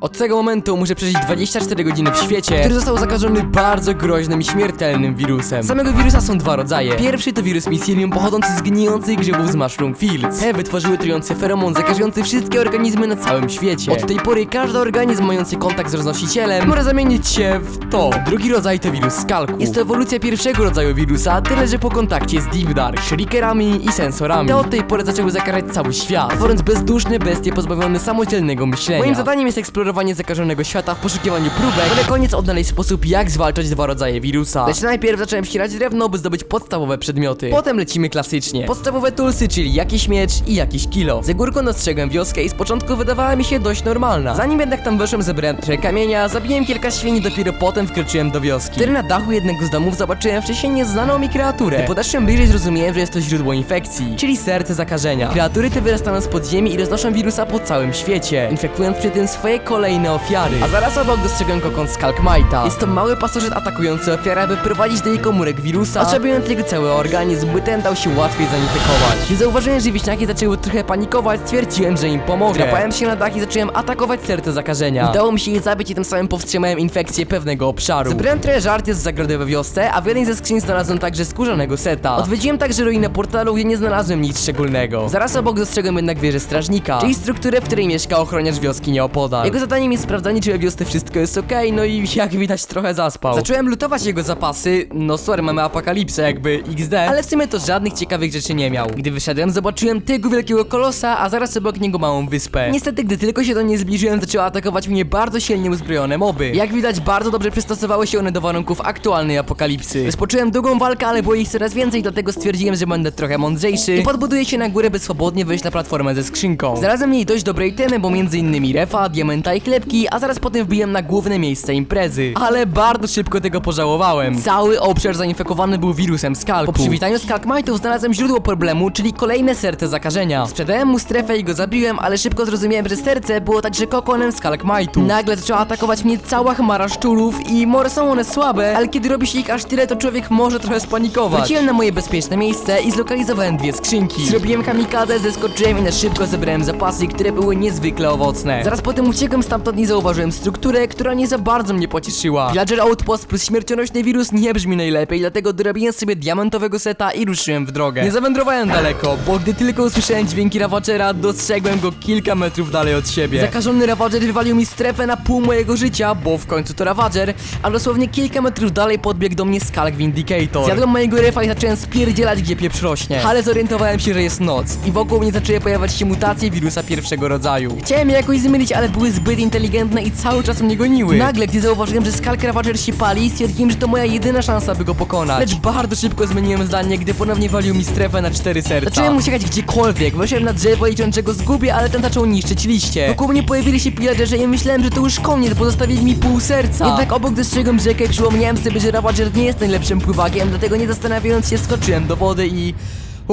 Od tego momentu muszę przeżyć 24 godziny w świecie, który został zakażony bardzo groźnym i śmiertelnym wirusem. Samego wirusa są dwa rodzaje. Pierwszy to wirus Mycelium pochodzący z gnijących grzybów z Mushroom Fields. Te wytworzyły trujący feromon zakażający wszystkie organizmy na całym świecie. Od tej pory każdy organizm mający kontakt z roznosicielem może zamienić się w to. Drugi rodzaj to wirus Skalku. Jest to ewolucja pierwszego rodzaju wirusa, tyle że po kontakcie z Deep Dark, shurikerami i sensorami. Te od tej pory zaczęły zakażać cały świat, tworząc bezduszne bestie pozbawione samodzielnego myślenia. Moim zadaniem jest eksplorowanie zakażonego świata w poszukiwaniu próbek, by na koniec odnaleźć sposób jak zwalczać dwa rodzaje wirusa. Lecz najpierw zacząłem ścierać drewno, by zdobyć podstawowe przedmioty. Potem lecimy klasycznie. Podstawowe toolsy, czyli jakiś miecz i jakiś kilo. Z górką dostrzegłem wioskę i z początku wydawała mi się dość normalna. Zanim jednak tam weszłem, zebrałem trochę kamienia, zabiłem kilka świń i dopiero potem wkroczyłem do wioski. Wtedy na dachu jednego z domów zobaczyłem wcześniej nieznaną mi kreaturę. Gdy podeszłem bliżej zrozumiałem, że jest to źródło infekcji, czyli serce zakażenia. Kreatury te wyrastają z podziemi i roznoszą wirusa po całym świecie, infekując przy tym swoje kolejne ofiary. A zaraz obok dostrzegłem kokon Skalkmite'a. Jest to mały pasożyt atakujący ofiarę, by prowadzić do jej komórek wirusa, otrzebując jego cały organizm, by ten dał się łatwiej zainfekować. Gdy zauważyłem, że wieśniaki zaczęły trochę panikować, stwierdziłem, że im pomogę. Drapałem się na dach i zacząłem atakować serce zakażenia. Udało mi się je zabić i tym samym powstrzymałem infekcję pewnego obszaru. Zebrałem trochę żarty z zagrody we wiosce, a w jednej ze skrzyń znalazłem także skórzanego seta. Odwiedziłem także ruinę portalu, gdzie nie znalazłem nic szczególnego. Zaraz obok dostrzegłem jednak wieżę strażnika, czyli strukturę, w której mieszka ochroniarz wioski nieopodal. Jego zadaniem jest sprawdzanie, czy we wiosce wszystko jest okej, no i jak widać trochę zaspał. Zacząłem lutować jego zapasy, no sorry, mamy apokalipsę jakby XD, ale w sumie to żadnych ciekawych rzeczy nie miał. Gdy wyszedłem, zobaczyłem tego wielkiego kolosa, a zaraz obok niego małą wyspę. Niestety, gdy tylko się do niej zbliżyłem, zaczęły atakować mnie bardzo silnie uzbrojone moby. Jak widać, bardzo dobrze przystosowały się one do warunków aktualnej apokalipsy. Rozpocząłem długą walkę, ale było ich coraz więcej, dlatego stwierdziłem, że będę trochę mądrzejszy i podbuduję się na górę, by swobodnie wejść na platformę ze skrzynką. Znalazłem jej dość dobre itemy, bo między innymi refa, diamenta i chlebki, a zaraz potem wbiłem na główne miejsce imprezy. Ale bardzo szybko tego pożałowałem. Cały obszar zainfekowany był wirusem skalku. Po przywitaniu skalkmite'ów znalazłem źródło problemu, czyli kolejne serce zakażenia. Sprzedałem mu strefę i go zabiłem, ale szybko zrozumiałem, że serce było także kokonem skalkmite'ów. Nagle zaczęła atakować mnie cała chmara szczurów i może są one słabe, ale kiedy robi się ich aż tyle, to człowiek może trochę spanikować. Wróciłem na moje bezpieczne miejsce i zlokalizowałem dwie skrzynki. Zrobiłem kamikadę, zeskoczyłem i na szybko zebrałem zapasy, które były niezwykle owocne. Zaraz potem uciekłem stamtąd i zauważyłem strukturę, która nie za bardzo mnie pocieszyła. Villager Outpost plus śmiercionośny wirus nie brzmi najlepiej, dlatego dorobiłem sobie diamentowego seta i ruszyłem w drogę. Nie zawędrowałem daleko, bo gdy tylko usłyszałem dźwięki Ravagera, dostrzegłem go kilka metrów dalej od siebie. Zakażony Ravager wywalił mi strefę na pół mojego życia, bo w końcu to Ravager, a dosłownie kilka metrów dalej podbiegł do mnie Skalk Vindicator. Zjadłem mojego refa i zacząłem spierdzielać, gdzie pieprz rośnie. Ale zorientowałem się, że jest noc i wokół mnie zaczęły pojawiać się mutacje wirusa pierwszego rodzaju. Chciałem je jakoś zmylić, ale były zbyt inteligentne i cały czas mnie goniły. Nagle, gdy zauważyłem, że Ravager się pali, stwierdziłem, że to moja jedyna szansa, by go pokonać. Lecz bardzo szybko zmieniłem zdanie, gdy ponownie walił mi strefę na cztery serca. Zacząłem uciekać gdziekolwiek, weszłem na drzewo licząc, że go zgubię, ale ten zaczął niszczyć liście. Wokół mnie pojawili się pillagerzy i myślałem, że to już koniec, bo zostawili mi pół serca. Jednak obok dostrzegłem rzekę i przypomniałem sobie, że Ravager nie jest najlepszym pływakiem, dlatego nie zastanawiając się skoczyłem do wody i...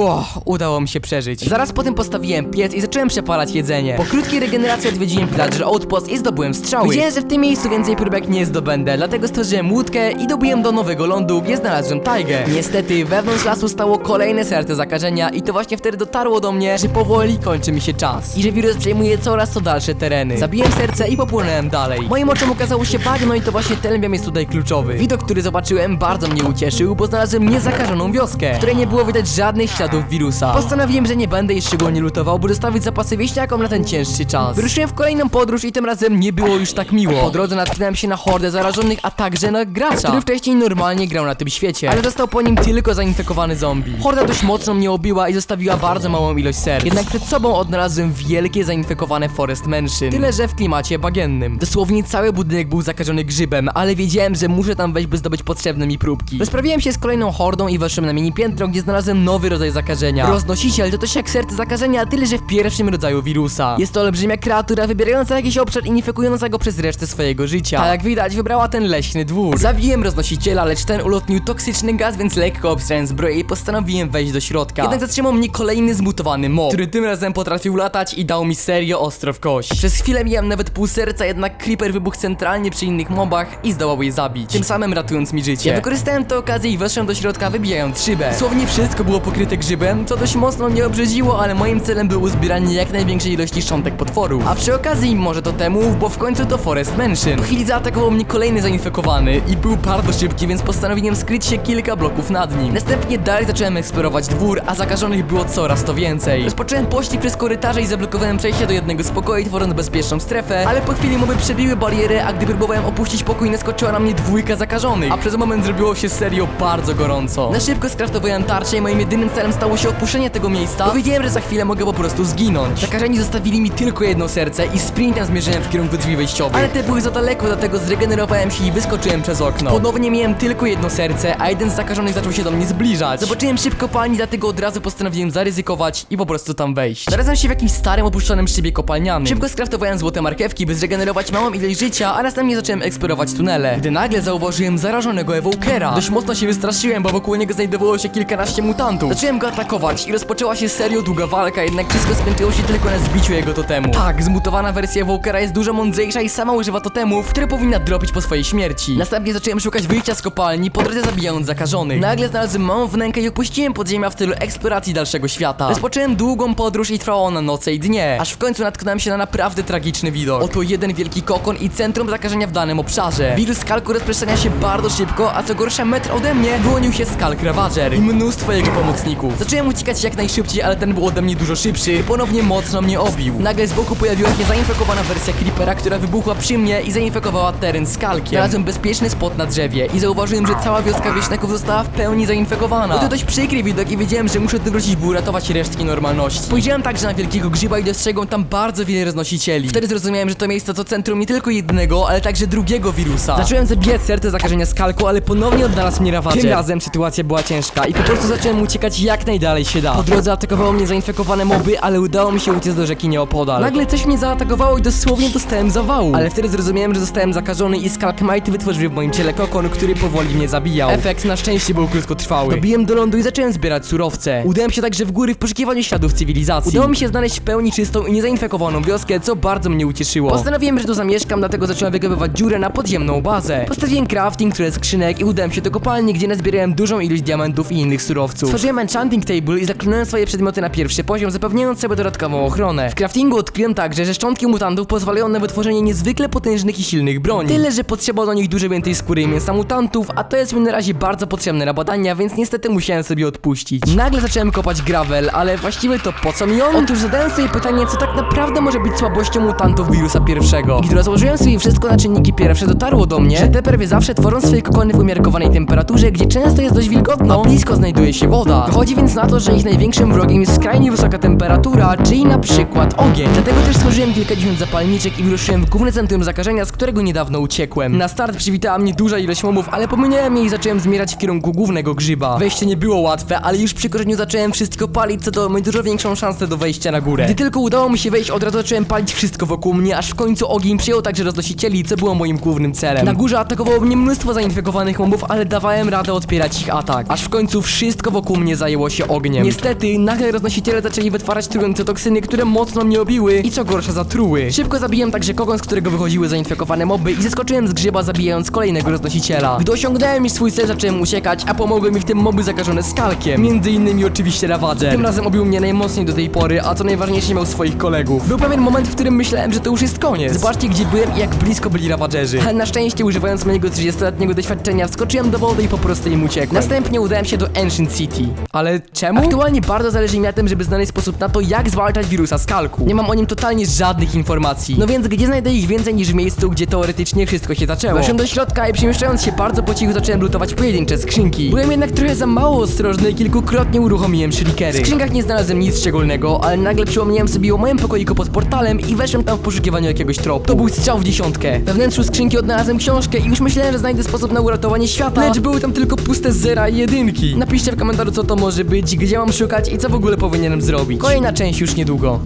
O, udało mi się przeżyć. Zaraz potem postawiłem piec i zacząłem przepalać jedzenie. Po krótkiej regeneracji odwiedziłem Pillager Outpost i zdobyłem strzały. Wiedziałem, że w tym miejscu więcej próbek nie zdobędę, dlatego stworzyłem łódkę i dobiłem do nowego lądu, gdzie znalazłem tajgę. Niestety, wewnątrz lasu stało kolejne serce zakażenia i to właśnie wtedy dotarło do mnie, że powoli kończy mi się czas. I że wirus przejmuje coraz to dalsze tereny. Zabiłem serce i popłynąłem dalej. Moim oczom ukazało się bagno i to właśnie ten jest tutaj kluczowy. Widok, który zobaczyłem bardzo mnie ucieszył, bo znalazłem niezakażoną wioskę, w której nie było widać żadnych śladów wirusa. Postanowiłem, że nie będę jej szczególnie lutował, by dostawić zapasy wieśniakom na ten cięższy czas. Wyruszyłem w kolejną podróż i tym razem nie było już tak miło. Po drodze natknąłem się na hordę zarażonych, a także na gracza, który wcześniej normalnie grał na tym świecie, ale został po nim tylko zainfekowany zombie. Horda dość mocno mnie obiła i zostawiła bardzo małą ilość serc. Jednak przed sobą odnalazłem wielkie zainfekowane Forest Mansion, tyle że w klimacie bagiennym. Dosłownie cały budynek był zakażony grzybem, ale wiedziałem, że muszę tam wejść, by zdobyć potrzebne mi próbki. Rozprawiłem się z kolejną hordą i weszłem na mini piętro, gdzie znalazłem nowy rodzaj zakażenia. Roznosiciel to też jak serce zakażenia, tyle że w pierwszym rodzaju wirusa. Jest to olbrzymia kreatura wybierająca jakiś obszar i infekująca go przez resztę swojego życia. A jak widać, wybrała ten leśny dwór. Zabiłem roznosiciela, lecz ten ulotnił toksyczny gaz, więc lekko obstrałem zbroję i postanowiłem wejść do środka. Jednak zatrzymał mnie kolejny zmutowany mob, który tym razem potrafił latać i dał mi serio ostro w kość. Przez chwilę miałem nawet pół serca, jednak creeper wybuchł centralnie przy innych mobach i zdołał je zabić, tym samym ratując mi życie. Ja wykorzystałem tę okazję i weszłem do środka, wybijając szybę. Dosłownie wszystko było pokryte grzybem, co dość mocno mnie obrzydziło, ale moim celem było zbieranie jak największej ilości szczątek potworów. A przy okazji może totemów, bo w końcu to Forest Mansion. Po chwili zaatakował mnie kolejny zainfekowany i był bardzo szybki, więc postanowiłem skryć się kilka bloków nad nim. Następnie dalej zacząłem eksplorować dwór, a zakażonych było coraz to więcej. Rozpocząłem pościg przez korytarze i zablokowałem przejście do jednego z pokoi, tworząc bezpieczną strefę, ale po chwili moby przebiły barierę, a gdy próbowałem opuścić pokój, naskoczyła na mnie dwójka zakażonych, a przez moment zrobiło się serio bardzo gorąco. Na szybko skraftowałem tarczę i moim jedynym celem stało się opuszczenie tego miejsca, bo że za chwilę mogę po prostu zginąć. Zakażeni zostawili mi tylko jedno serce i sprintem zmierzyłem w kierunku drzwi wejściowych. Ale te były za daleko, dlatego zregenerowałem się i wyskoczyłem przez okno. Ponownie miałem tylko jedno serce, a jeden z zakażonych zaczął się do mnie zbliżać. Zobaczyłem szybko kopalni, dlatego od razu postanowiłem zaryzykować i po prostu tam wejść. Znalazłem się w jakimś starym, opuszczonym szybie kopalnianym. Szybko skraftowałem złote marchewki, by zregenerować małą ilość życia, a następnie zacząłem eksplorować tunele. Gdy nagle zauważyłem zarażonego Evokera. Dość mocno się wystraszyłem, bo wokół niego znajdowało się kilkanaście mutantów. Zacząłem go atakować i rozpoczęła się serio długa walka, jednak wszystko skończyło się tylko na zbiciu jego totemu. Tak, zmutowana wersja Evokera jest dużo mądrzejsza i sama używa totemów, które powinna dropić po swojej śmierci. Następnie zacząłem szukać wyjścia z kopalni, po drodze zabijając zakażonych. Nagle znalazłem małą wnękę i opuściłem podziemia w celu eksploracji dalszego świata. Rozpocząłem długą podróż i trwała ona noce i dnie, aż w końcu natknąłem się na naprawdę tragiczny widok. Oto jeden wielki kokon i centrum zakażenia w danym obszarze. Wirus skalku rozprzestrzenia się bardzo szybko, a co gorsza metr ode mnie wyłonił się skalk Ravager i mnóstwo jego pomocników. Zacząłem uciekać jak najszybciej, ale ten był ode mnie dużo szybszy i ponownie mocno mnie obił. Nagle z boku pojawiła się zainfekowana wersja Creepera, która wybuchła przy mnie i zainfekowała teren skalkiem. Znalazłem bezpieczny spot na drzewie i zauważyłem, że cała wioska wieśniaków została w pełni zainfekowana. To dość przykry widok i wiedziałem, że muszę tu wrócić, by uratować resztki normalności. Spojrzałem także na wielkiego grzyba i dostrzegłem tam bardzo wiele roznosicieli. Wtedy zrozumiałem, że to miejsce to centrum nie tylko jednego, ale także drugiego wirusa. Zacząłem zabijać serce zakażenia skalku, ale ponownie odnalazł mnie Ravager. Tym razem sytuacja była ciężka i po prostu zacząłem uciekać jak najdalej się da. Po drodze atakowało mnie zainfekowane moby, ale udało mi się uciec do rzeki nieopodal. Nagle coś mnie zaatakowało i dosłownie dostałem zawału. Ale wtedy zrozumiałem, że zostałem zakażony i skalkmajty wytworzyły w moim ciele kokon, który powoli mnie zabijał. Efekt na szczęście był krótkotrwały. Dobiłem do lądu i zacząłem zbierać surowce. Udałem się także w góry w poszukiwaniu śladów cywilizacji. Udało mi się znaleźć w pełni czystą i niezainfekowaną wioskę, co bardzo mnie ucieszyło. Postanowiłem, że tu zamieszkam, dlatego zacząłem wykopywać dziurę na podziemną bazę. Postawiłem crafting, które skrzynek i udałem się do kopalni, gdzie nazbierałem dużą ilość diamentów i innych surowców. Stworzyłem enchanting table i zaklonałem swoje przedmioty na pierwszy poziom, zapewniając sobie dodatkową ochronę. W craftingu odkryłem także, że szczątki mutantów pozwalają na wytworzenie niezwykle potężnych i silnych broni. Tyle, że potrzeba do nich dużo więcej skóry i mięsa mutantów, a to jest mi na razie bardzo potrzebne na badania, więc niestety musiałem sobie odpuścić. Nagle zacząłem kopać gravel, ale właściwie to po co mi on? Otóż zadałem sobie pytanie, co tak naprawdę może być słabością mutantów wirusa pierwszego. Gdy rozłożyłem sobie wszystko na czynniki pierwsze, dotarło do mnie, że te prawie zawsze tworzą swoje kokony w umiarkowanej temperaturze, gdzie często jest dość wilgotno, a blisko znajduje się woda. Wychodzi więc na to, że ich największym wrogiem jest skrajnie wysoka temperatura, czyli na przykład ogień. Dlatego też stworzyłem kilkadziesiąt zapalniczek i wyruszyłem w główne centrum zakażenia, z którego niedawno uciekłem. Na start przywitała mnie duża ilość mobów, ale pominąłem je i zacząłem zmierzać w kierunku głównego grzyba. Wejście nie było łatwe, ale już przy korzeniu zacząłem wszystko palić, co dało mi dużo większą szansę do wejścia na górę. Gdy tylko udało mi się wejść, od razu zacząłem palić wszystko wokół mnie, aż w końcu ogień przyjął także roznosicieli, co było moim głównym celem. Na górze atakowało mnie mnóstwo zainfekowanych mobów, ale dawałem radę odpierać ich atak. Aż w końcu wszystko wokół mnie zajęło się ogniem. Niestety, nagle roznosiciele zaczęli wytwarzać trujące toksyny, które mocno mnie obiły i co gorsza zatruły. Szybko zabiłem także kokon, z którego wychodziły zainfekowane moby i zeskoczyłem z grzyba zabijając kolejnego roznosiciela. Gdy osiągnąłem już swój cel, zacząłem uciekać, a pomogły mi w tym moby zakażone skalkiem. Między innymi oczywiście Ravager. Tym razem obił mnie najmocniej do tej pory, a co najważniejsze miał swoich kolegów. Był pewien moment, w którym myślałem, że to już jest koniec. Zobaczcie gdzie byłem i jak blisko byli Ravagerzy. Ale na szczęście używając mojego 30-letniego doświadczenia wskoczyłem do wody i po prostu im uciekłem. Następnie udałem się do Ancient City. Ale czemu? Aktualnie bardzo zależy mi na tym, żeby znaleźć sposób na to, jak zwalczać wirusa skalku. Nie mam o nim totalnie żadnych informacji. No więc gdzie znajdę ich więcej niż w miejscu, gdzie teoretycznie wszystko się zaczęło? Weszłem do środka i przemieszczając się bardzo po cichu zacząłem lutować pojedyncze skrzynki. Byłem jednak trochę za mało ostrożny i kilkukrotnie uruchomiłem shrikery. W skrzynkach nie znalazłem nic szczególnego, ale nagle przypomniałem sobie o moim pokoiku pod portalem i weszłem tam w poszukiwaniu jakiegoś tropu. To był strzał w dziesiątkę. We wnętrzu skrzynki odnalazłem książkę i już myślałem, że znajdę sposób na uratowanie świata, lecz były tam tylko puste zera i jedynki. Napiszcie w komentarzu co to może być, gdzie mam szukać i co w ogóle powinienem zrobić. Kolejna część już niedługo.